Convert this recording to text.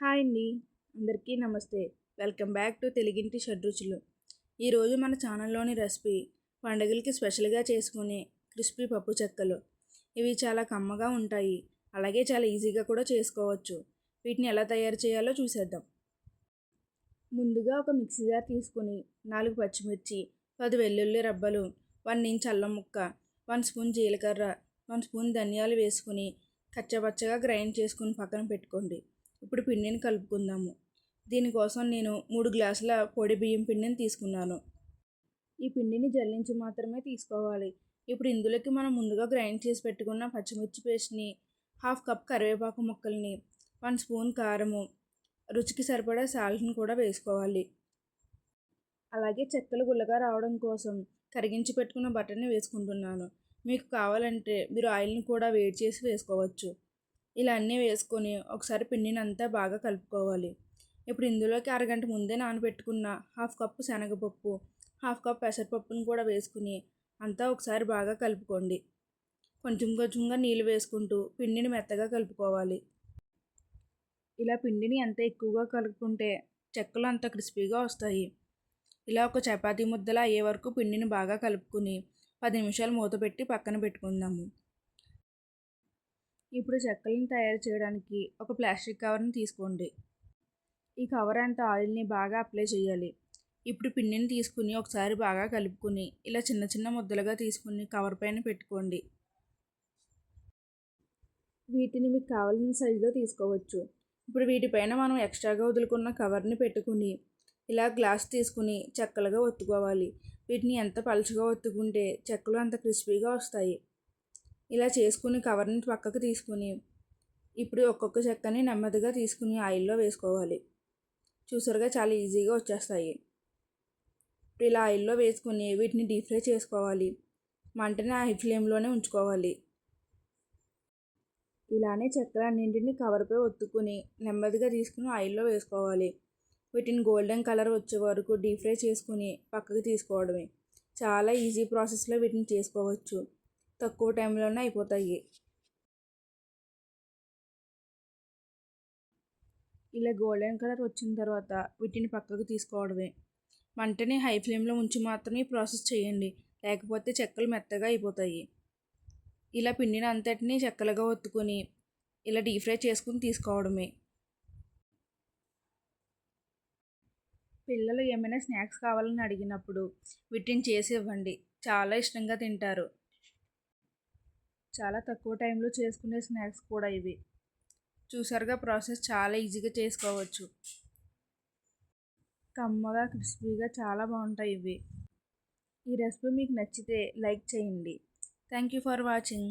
Hi అండి. అందరికీ నమస్తే. వెల్కమ్ బ్యాక్ టు తెలుగింటి షడ్రుచులు. ఈరోజు మన ఛానల్లోని రెసిపీ పండుగలకి స్పెషల్గా చేసుకునే క్రిస్పీ పప్పు చెక్కలు. ఇవి చాలా కమ్మగా ఉంటాయి. అలాగే చాలా ఈజీగా కూడా చేసుకోవచ్చు. వీటిని ఎలా తయారు చేయాలో చూసేద్దాం. ముందుగా ఒక మిక్సీ జార్ తీసుకుని నాలుగు పచ్చిమిర్చి పది వెల్లుల్లి రబ్బలు వన్ ఇంచ్ అల్లం ముక్క వన్ స్పూన్ జీలకర్ర వన్ స్పూన్ ధనియాలు వేసుకుని కచ్చపచ్చగా గ్రైండ్ చేసుకుని పక్కన పెట్టుకోండి. ఇప్పుడు పిండిని కలుపుకుందాము. దీనికోసం నేను మూడు గ్లాసుల పొడి బియ్యం పిండిని తీసుకున్నాను. ఈ పిండిని జల్లించి మాత్రమే తీసుకోవాలి. ఇప్పుడు ఇందులోకి మనం ముందుగా గ్రైండ్ చేసి పెట్టుకున్న పచ్చిమిర్చి పేస్ట్ని హాఫ్ కప్ కరివేపాకు ముక్కల్ని వన్ స్పూన్ కారము రుచికి సరిపడా సాల్ట్ని కూడా వేసుకోవాలి. అలాగే చెక్కలు గుల్లగా రావడం కోసం కరిగించి పెట్టుకున్న బటర్ని వేసుకుంటున్నాను. మీకు కావాలంటే మీరు ఆయిల్ని కూడా వేడి చేసి వేసుకోవచ్చు. ఇలా అన్నీ వేసుకొని ఒకసారి పిండిని అంతా బాగా కలుపుకోవాలి. ఇప్పుడు ఇందులోకి అరగంట ముందే నానబెట్టుకున్న హాఫ్ కప్పు శనగపప్పు హాఫ్ కప్ పెసరపప్పును కూడా వేసుకుని అంతా ఒకసారి బాగా కలుపుకోండి. కొంచెం కొంచెంగా నీళ్ళు వేసుకుంటూ పిండిని మెత్తగా కలుపుకోవాలి. ఇలా పిండిని ఎంత ఎక్కువగా కలుపుకుంటే చెక్కలు అంత క్రిస్పీగా వస్తాయి. ఇలా ఒక చపాతీ ముద్దలా అయ్యే వరకు పిండిని బాగా కలుపుకుని పది నిమిషాలు మూత పెట్టి పక్కన పెట్టుకుందాము. ఇప్పుడు చెక్కలను తయారు చేయడానికి ఒక ప్లాస్టిక్ కవర్ని తీసుకోండి. ఈ కవర్ అంతా ఆయిల్ని బాగా అప్లై చేయాలి. ఇప్పుడు పిండిని తీసుకుని ఒకసారి బాగా కలుపుకొని ఇలా చిన్న చిన్న ముద్దలుగా తీసుకుని కవర్ పైన పెట్టుకోండి. వీటిని మీకు కావాల్సిన సైజులో తీసుకోవచ్చు. ఇప్పుడు వీటిపైన మనం ఎక్స్ట్రాగా వదులుకున్న కవర్ని పెట్టుకుని ఇలా గ్లాస్ తీసుకుని చెక్కలుగా ఒత్తుకోవాలి. వీటిని ఎంత పలుచగా ఒత్తుకుంటే చెక్కలు అంత క్రిస్పీగా వస్తాయి. ఇలా చేసుకుని కవర్ని పక్కకు తీసుకుని ఇప్పుడు ఒక్కొక్క చెక్కని నెమ్మదిగా తీసుకుని ఆయిల్లో వేసుకోవాలి. చూసారుగా చాలా ఈజీగా వచ్చేస్తాయి. ఇప్పుడు ఇలా ఆయిల్లో వేసుకుని వీటిని డీప్ ఫ్రై చేసుకోవాలి. మంటని హై ఫ్లేమ్లోనే ఉంచుకోవాలి. ఇలానే చక్కెర అన్నింటిని కవర్పై ఒత్తుకుని నెమ్మదిగా తీసుకుని ఆయిల్లో వేసుకోవాలి. వీటిని గోల్డెన్ కలర్ వచ్చే వరకు డీప్ ఫ్రై చేసుకుని పక్కకు తీసుకోవడమే. చాలా ఈజీ ప్రాసెస్లో వీటిని చేసుకోవచ్చు. తక్కువ టైంలోనే అయిపోతాయి. ఇలా గోల్డెన్ కలర్ వచ్చిన తర్వాత వీటిని పక్కకు తీసుకోవడమే. మంటని హై ఫ్లేమ్లో ఉంచి మాత్రమే ప్రాసెస్ చేయండి. లేకపోతే చెక్కలు మెత్తగా అయిపోతాయి. ఇలా పిండిని అంతటిని చెక్కలుగా ఒత్తుకొని ఇలా డీప్ ఫ్రై చేసుకుని తీసుకోవడమే. పిల్లలు ఏమైనా స్నాక్స్ కావాలని అడిగినప్పుడు వీటిని చేసి ఇవ్వండి. చాలా ఇష్టంగా తింటారు. చాలా తక్కువ టైంలో చేసుకునే స్నాక్స్ కూడా ఇవి. చూసారుగా ప్రాసెస్ చాలా ఈజీగా చేసుకోవచ్చు. కమ్మగా క్రిస్పీగా చాలా బాగుంటాయి ఇవి. ఈ రెసిపీ మీకు నచ్చితే లైక్ చేయండి. Thank you for watching.